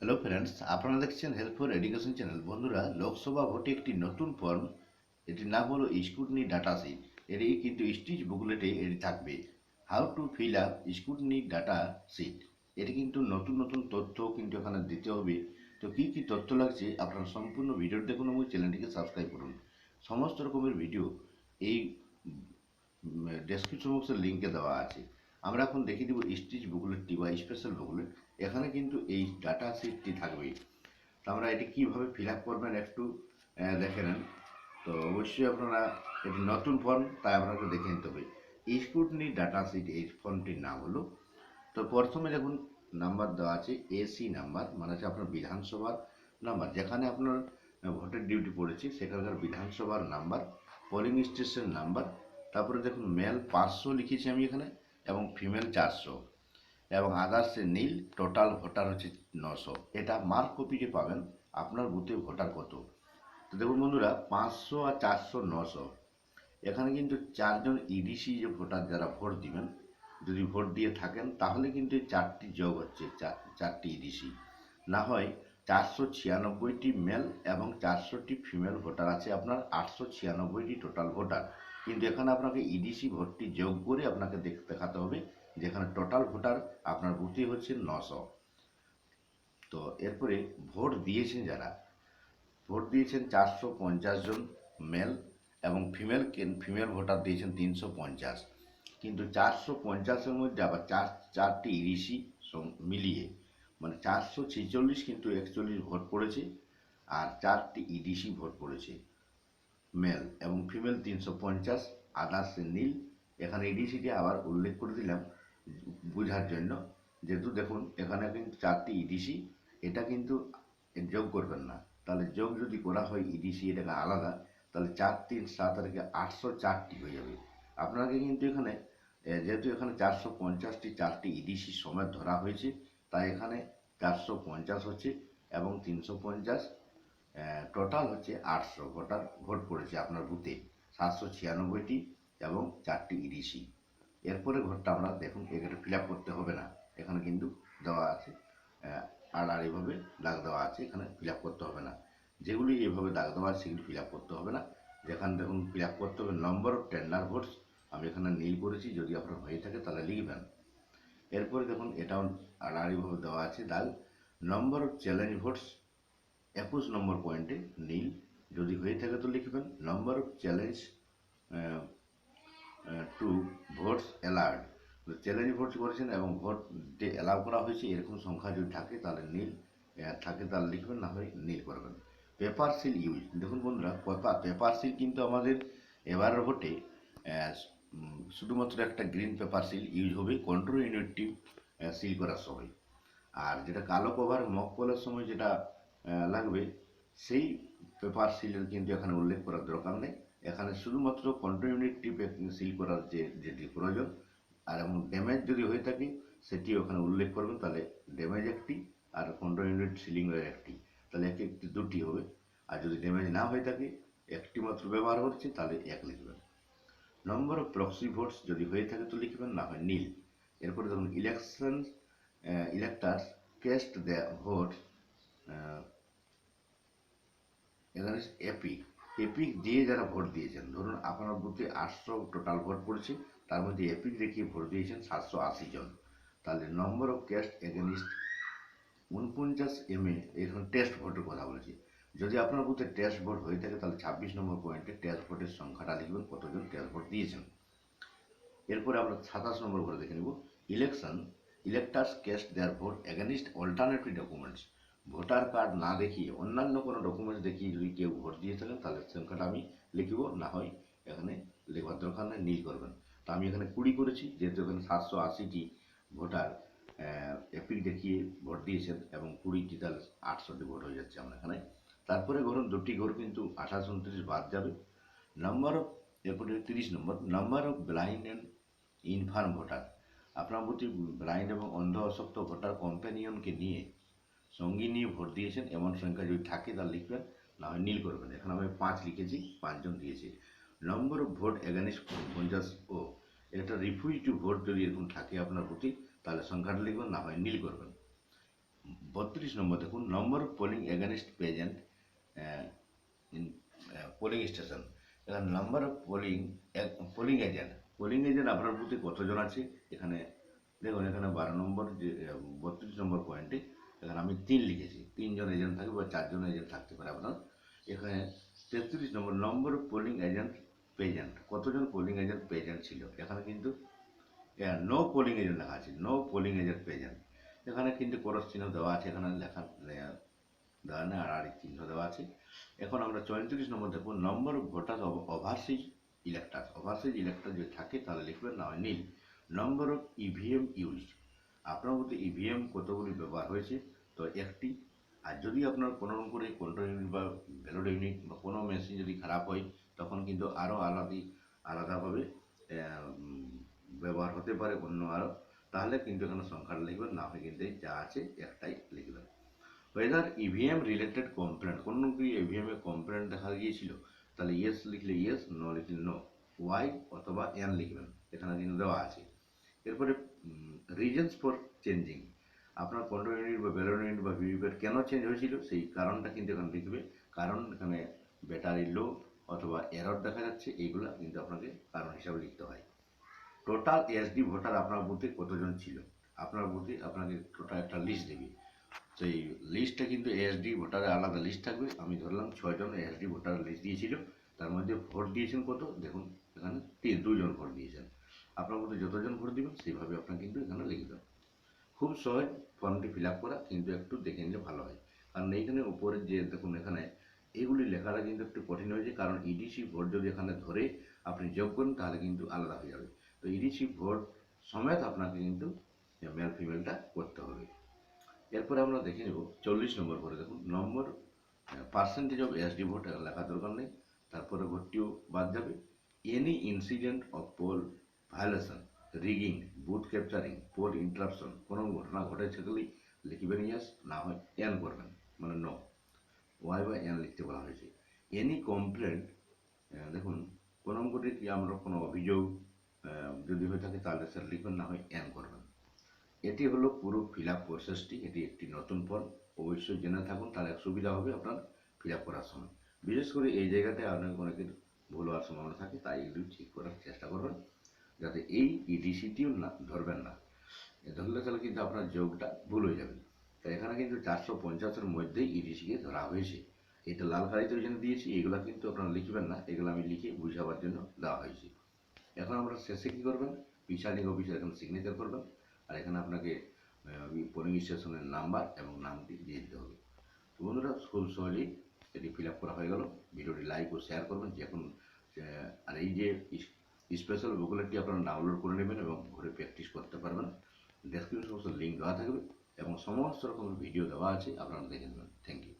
Hello friends আপনারা দেখছেন help for education channel বন্ধুরা, লোকসভা ভোটে একটি নতুন ফর্ম এটির নাম হলো স্কুটনি ডাটা সিট এটি কিন্তু স্টিচ বুকলেটে এটি থাকবে। How to fill up scrutiny data sheet এটি কিন্তু নতুন নতুন তথ্য কিন্তু এখানে দিতে হবে। তো কী কী তথ্য লাগছে, আপনারা সম্পূর্ণ ভিডিও দেখুন এবং চ্যানেলটিকে সাবস্ক্রাইব করুন। সমস্ত রকমের ভিডিও এই ডেসক্রিপশন বক্সের লিঙ্কে দেওয়া আছে। আমরা এখন দেখিয়ে দেবো স্টিচ বুকলেটটি বা স্পেশাল বুকলেট এখানে কিন্তু এই ডাটা শিটটি থাকবে তো আমরা এটি কীভাবে ফিল আপ করবেন একটু দেখে নেন। তো অবশ্যই আপনারা এটি নতুন ফর্ম তাই আপনাকে দেখে নিতে হবে। স্কুটনি ডাটা শিট এই ফর্মটির নাম হলো। তো প্রথমে দেখুন নাম্বার দেওয়া আছে এসি নাম্বার মানে হচ্ছে আপনার বিধানসভার নাম্বার যেখানে আপনার ভোটের ডিউটি পড়েছে, সেখানকার বিধানসভার নাম্বার পোলিং স্টেশন নাম্বার তারপরে দেখুন মেল পাঁচশো লিখেছি আমি এখানে, এবং ফিমেল চারশো। এবং আদার্সে নীল টোটাল ভোটার হচ্ছে নশো। এটা মার্ক কপিতে পাবেন, আপনার বুথে ভোটার কত? তো দেখুন বন্ধুরা, পাঁচশো আর চারশো নশো। এখানে কিন্তু চারজন ইডিসি যে ভোটার যারা ভোট দিবেন, যদি ভোট দিয়ে থাকেন, তাহলে কিন্তু চারটি যোগ হচ্ছে, চার- চারটি ইডিসি না হয় চারশো ছিয়ানব্বইটি মেল এবং চারশোটি ফিমেল ভোটার আছে, আপনার আটশো ছিয়ানব্বইটি টোটাল ভোটার। কিন্তু এখানে আপনাকে ইডিসি ভোটটি যোগ করে আপনাকে দেখ- দেখাতে হবে যেখানে টোটাল ভোটার আপনার বুথে হচ্ছে নশো। তো এরপরে ভোট দিয়েছেন যারা, ভোট দিয়েছেন চারশো পঞ্চাশ জন মেল এবং ফিমেল ফিমেল ভোটার দিয়েছেন তিনশো পঞ্চাশ। কিন্তু চারশো পঞ্চাশের মধ্যে আবার চার, চারটি ইরিসি সং- মিলিয়ে মানে চারশো ছেচল্লিশ কিন্তু একচল্লিশ ভোট পড়েছে আর চারটি ইডিসি ভোট পড়েছে মেল এবং ফিমেল তিনশো পঞ্চাশ আদার্স নীল। এখানে ইডিসিটি আবার উল্লেখ করে দিলাম। বোঝার জন্য, যেহেতু দেখুন, এখানে কিন্তু চারটি ইডিসি এটা কিন্তু যোগ করবেন না। তাহলে যোগ যদি করা হয় ইডিসি এটাকে আলাদা, তাহলে চার তিন সাত তারিখে আটশো চারটি হয়ে যাবে। আপনাকে কিন্তু এখানে যেহেতু এখানে চারশো পঞ্চাশটি চারটি ইডিসি সমেত ধরা হয়েছে, তাই এখানে চারশো পঞ্চাশ হচ্ছে এবং তিনশো পঞ্চাশ টোটাল হচ্ছে আটশো, ভোটার, ভোট পড়েছে আপনার বুথে, সাতশো ছিয়ানব্বইটি এবং চারটি ইডিসি এরপরে ঘরটা আমরা দেখুন, এখানে ফিল করতে হবে না। এখানে কিন্তু দেওয়া আছে এইভাবে দাগ দেওয়া আছে, এখানে ফিল করতে হবে না। যেগুলি এইভাবে দাগ দেওয়া আছে, সেগুলি ফিল করতে হবে না। যেখানে দেখুন ফিল করতে হবে নম্বর অফ টেন্ডার ভোটস আমি এখানে নীল করেছি, যদি আপনার হয়ে থাকে তাহলে লিখবেন। এরপরে দেখুন, এটাও আড়াআড়িভাবে দেওয়া আছে দাগ। নম্বর অফ চ্যালেঞ্জ ভোটস একুশ নম্বর পয়েন্টে নীল। যদি হয়ে থাকে তো লিখবেন। Number of challenge to votes allowed challenge vote করেছেন এবং ভোট অ্যালাউ করা হয়েছে, এরকম সংখ্যা যদি থাকে তাহলে নীল থাকে তাহলে লিখবেন, না হয় নীল করবেন। পেপার সিল ইউজ দেখুন বন্ধুরা পেপার পেপার সিল কিন্তু আমাদের এবারের ভোটে শুধুমাত্র একটা গ্রিন পেপার সিল ইউজ হবে কন্ট্রোল ইউনিটটি সিল করার সময়। আর যেটা কালো কভার মক কলের সময় যেটা লাগবে, সেই পেপার সিলের কিন্তু এখানে উল্লেখ করার দরকার নেই। এখানে শুধুমাত্র কন্ট্রোল ইউনিটটি সিল করার যে যেটি প্রয়োজন, আর এবং ড্যামেজ যদি হয়ে থাকে, সেটি ওখানে উল্লেখ করবেন, তাহলে ড্যামেজ একটি, আর কন্ট্রোল ইউনিট সিলিংয়ের একটি, তাহলে এক একটি দুটি হবে। আর যদি ড্যামেজ না হয়ে থাকে, একটি মাত্র ব্যবহার হচ্ছে তাহলে এক লিখবেন। নম্বর অফ প্রক্সি ভোটস যদি হয়ে থাকে, তো লিখবেন, না হয় নীল। এরপরে ধরুন election electors cast the vote এখানে এপিক এপিক দিয়ে যারা ভোট দিয়েছেন, ধরুন আপনার বুথে আটশো টোটাল ভোট পড়েছে, তার মধ্যে এপিক দেখিয়ে ভোট দিয়েছেন সাতশো আশি জন। তাহলে নম্বর অফ ক্যাস্ট এগেনিস্ট উনপঞ্চাশ এম এ এখন টেস্ট ভোটের কথা বলেছি। যদি আপনার বুথে টেস্ট ভোট হয়ে থাকে, তাহলে ছাব্বিশ নম্বর পয়েন্টে টেস্ট ভোটের সংখ্যাটা লিখবেন, কতজন টেস্ট ভোট দিয়েছেন। এরপরে আমরা সাতাশ নম্বর করে দেখে নেব। Election electors cast their vote against alternative documents voter card না দেখিয়ে অন্যান্য কোনো ডকুমেন্টস দেখিয়ে যদি কেউ ভোট দিয়ে থাকেন, তাহলে সংখ্যাটা আমি লিখব, না হয় এখানে লেখার দরকার নেই নীল করবেন। তো আমি এখানে কুড়ি করেছি, যেহেতু এখানে সাতশো আশিটি ভোটার এপিক দেখিয়ে ভোট দিয়েছেন এবং কুড়িটি তাহলে আটষট্টি ভোট হয়ে যাচ্ছে আমার এখানে। তারপরে ধরুন দুটি ঘর কিন্তু আঠাশ উনত্রিশ বাদ যাবে। নাম্বার অফ এরপরে তিরিশ number number of blind and infirm voter. আপনার প্রতি ব্লাইন্ড এবং অন্ধ অসক্ত ভোটার কম্প্যানিয়নকে নিয়ে সঙ্গী নিয়ে ভোট দিয়েছেন, এমন সংখ্যা যদি থাকে তা লিখবেন, না হয় নীল করবেন এখানে আমি পাঁচ লিখেছি, পাঁচজন দিয়েছি। নম্বর অফ ভোট এগেনিস্ট পঞ্চাশ ও। একটা রিফিউজ টু ভোট যদি এরকম থাকে আপনার প্রতি তাহলে সংখ্যাটা লিখবেন, না হয় নীল করবেন। বত্রিশ নম্বর, দেখুন, নম্বর অফ পোলিং এগেনস্ট পেজেন্ট পোলিং স্টেশন এখানে number of polling polling agent polling agent আপনার প্রতি কতজন আছে? এখানে, দেখুন, এখানে বারো নম্বর যে, বত্রিশ নম্বর পয়েন্টে এখানে আমি তিন লিখেছি তিনজন এজেন্ট থাকবে বা চারজন এজেন্ট থাকতে পারে আপনার। এখানে তেত্রিশ নম্বর নম্বর পোলিং এজেন্ট পেজেন্ট কতজন পোলিং এজেন্ট পেজেন্ট ছিল? এখানে কিন্তু নো পোলিং এজেন্ট লেখা আছে নো পোলিং এজেন্ট পেজেন্ট এখানে কিন্তু ক্রস চিহ্ন দেওয়া আছে, এখানে লেখা দেওয়া নেই, আর আরেক চিহ্ন দেওয়া আছে। এখন আমরা চৌত্রিশ নম্বর দেখব, number voter overseas elector overseas elector যদি থাকে তাহলে লিখবেন, না হয় নীল। নম্বর অফ ইভিএম ইউজ আপনার মধ্যে ইভিএম কতগুলি ব্যবহার হয়েছে? তো একটি, আর যদি আপনার কোনো করে কন্ট্রোল ইউনিট বা ব্যালট ইউনিট বা কোনো মেশিন যদি খারাপ হয়, তখন কিন্তু আরও আলাদি, আলাদাভাবে ব্যবহার হতে পারে অন্য আরও। তাহলে কিন্তু এখানে সংখ্যাটা লিখবেন, না হয় কিন্তু যা আছে একটাই লিখবেন। ওয়েদার ইভিএম রিলেটেড কমপ্লেন কোনো কি ইভিএম এ কমপ্লেন দেখা গিয়েছিল? তাহলে ইয়েস লিখলে ইয়েস নো লিখলে নো ওয়াই অথবা এন লিখবেন, এখানে কিন্তু দেওয়া আছে। এরপরে রিজনস ফর চেঞ্জিং আপনার পনেরো ইউনিট বা ব্যালট ইউনিট বা ভিভিপ্যাট কেন চেঞ্জ হয়েছিল? সেই কারণটা কিন্তু এখানে লিখবে কারণ এখানে ব্যাটারি লো অথবা এরর দেখা যাচ্ছে, এইগুলো কিন্তু আপনাকে কারণ হিসাবে লিখতে হয়। টোটাল এসডি ভোটার আপনার বুথে কতজন ছিল? আপনার বুথে আপনাকে টোটাল একটা লিস্ট দেবে। সেই লিস্টটা কিন্তু এসডি ভোটারের আলাদা লিস্ট থাকবে। আমি ধরলাম ছয়জন এসডি ভোটারের লিস্ট দিয়েছিল। তার মধ্যে ভোট দিয়েছেন কত? দেখুন, এখানে তিন দুজন ভোট দিয়েছেন। আপনার মধ্যে যতজন ভোট দিবেন, সেইভাবে আপনার কিন্তু এখানে লিখে দেবেন খুব সহজ ফর্মটি ফিল করা, কিন্তু একটু দেখে নিলে ভালো হয়। কারণ এইখানে উপরে যে, দেখুন এখানে এগুলি লেখাটা কিন্তু একটু কঠিন হয়েছে কারণ ইডিসি ভোট যদি এখানে ধরে আপনি যোগ করেন, তাহলে কিন্তু আলাদা হয়ে যাবে। তো ইডিসি ভোট সমেত আপনাকে কিন্তু মেল ফিমেলটা করতে হবে। এরপরে আমরা দেখে নেব চল্লিশ নম্বর করে দেখুন, number percentage of SD vote লেখা দরকার নেই। তারপরে ভোটটিও বাদ যাবে। Any incident of poll violation rigging booth capturing poll interruption, কোনো ঘটনা ঘটেছে গেলেই লিখবেন ইয়াস না হয় এন করবেন মানে নো ওয়াই বা এন লিখতে বলা হয়েছে। এনি কমপ্লেন্ট দেখুন, কোনো করে কি আমরা কোনো অভিযোগ যদি হয়ে থাকে তাহলে স্যার লিখবেন, না হয় এন করবেন। এটি হলো পুরো ফিল আপ প্রসেসটি এটি একটি নতুন ফর্ম অবশ্যই জেনে থাকুন, তাহলে সুবিধা হবে আপনার ফিল আপ করার সময়। বিশেষ করে এই জায়গাতে অনেক অনেকের ভুল হওয়ার সম্ভাবনা থাকে, তাই এগুলি ঠিক করার চেষ্টা করবেন। যাতে এই ইডিসিটিও না, ধরবেন না। ধরলে তাহলে কিন্তু আপনার যোগটা ভুল হয়ে যাবে। তাই এখানে কিন্তু চারশো পঞ্চাশের মধ্যেই ইডিসিকে ধরা হয়েছে। এটা লাল কালিতে ওই জন্য দিয়েছি, এগুলো কিন্তু আপনারা লিখবেন না, এগুলো আমি লিখে বুঝাবার জন্য দেওয়া হয়েছে। এখন আমরা শেষে কী করবেন? পিছালিং অফিসে এখানে সিগনেচার করবেন, আর এখানে আপনাকে পোলিং স্টেশনের নাম্বার এবং নামটি দিয়ে দিতে হবে। তো বন্ধুরা, খুব সহজেই এটি ফিল করা হয়ে গেল। ভিডিওটি লাইক ও শেয়ার করবেন, যে এখন আর এই যে স্পেশাল ভোকুলারটি আপনারা ডাউনলোড করে নেবেন এবং ঘরে প্র্যাকটিস করতে পারবেন। ডেসক্রিপশন লিঙ্ক দেওয়া থাকবে এবং সমস্ত রকমের ভিডিও দেওয়া আছে, আপনারা দেখে নেবেন। Thank you